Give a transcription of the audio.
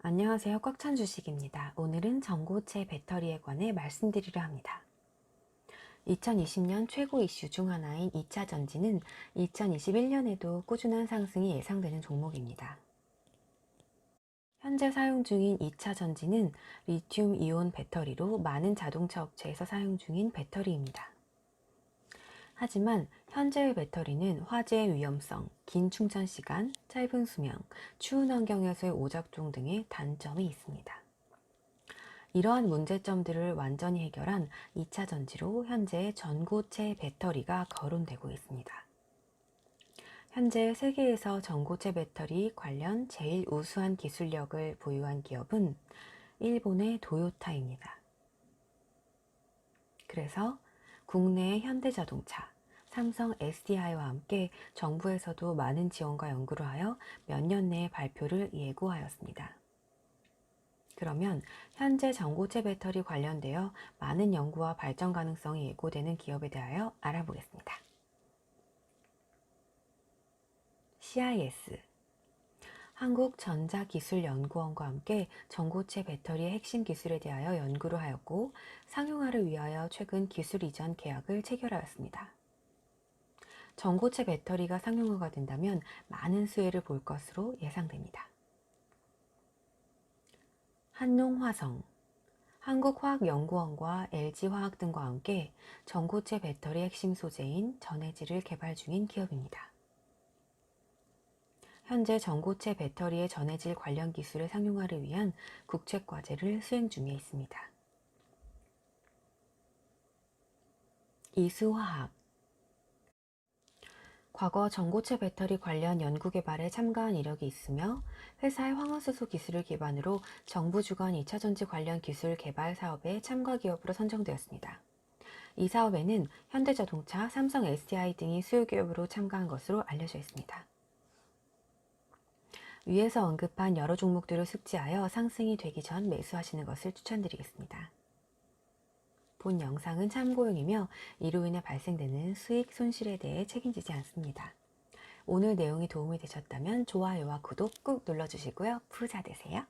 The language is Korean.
안녕하세요. 꽉찬 주식입니다. 오늘은 전고체 배터리에 관해 말씀드리려 합니다. 2020년 최고 이슈 중 하나인 2차 전지는 2021년에도 꾸준한 상승이 예상되는 종목입니다. 현재 사용 중인 2차 전지는 리튬 이온 배터리로 많은 자동차 업체에서 사용 중인 배터리입니다. 하지만 현재의 배터리는 화재의 위험성, 긴 충전 시간, 짧은 수명, 추운 환경에서의 오작동 등의 단점이 있습니다. 이러한 문제점들을 완전히 해결한 2차 전지로 현재 전고체 배터리가 거론되고 있습니다. 현재 세계에서 전고체 배터리 관련 제일 우수한 기술력을 보유한 기업은 일본의 도요타입니다. 그래서 국내의 현대자동차, 삼성 SDI와 함께 정부에서도 많은 지원과 연구를 하여 몇 년 내에 발표를 예고하였습니다. 그러면 현재 전고체 배터리 관련되어 많은 연구와 발전 가능성이 예고되는 기업에 대하여 알아보겠습니다. CIS 한국전자기술연구원과 함께 전고체 배터리의 핵심 기술에 대하여 연구를 하였고 상용화를 위하여 최근 기술 이전 계약을 체결하였습니다. 전고체 배터리가 상용화가 된다면 많은 수혜를 볼 것으로 예상됩니다. 한농화성 한국화학연구원과 LG화학 등과 함께 전고체 배터리 핵심 소재인 전해질을 개발 중인 기업입니다. 현재 전고체 배터리의 전해질 관련 기술의 상용화를 위한 국책 과제를 수행 중에 있습니다. 이수화학 과거 전고체 배터리 관련 연구 개발에 참가한 이력이 있으며 회사의 황화수소 기술을 기반으로 정부 주관 2차전지 관련 기술 개발 사업에 참가 기업으로 선정되었습니다. 이 사업에는 현대자동차, 삼성 SDI 등이 수요 기업으로 참가한 것으로 알려져 있습니다. 위에서 언급한 여러 종목들을 숙지하여 상승이 되기 전 매수하시는 것을 추천드리겠습니다. 본 영상은 참고용이며 이로 인해 발생되는 수익 손실에 대해 책임지지 않습니다. 오늘 내용이 도움이 되셨다면 좋아요와 구독 꾹 눌러주시고요. 부자 되세요.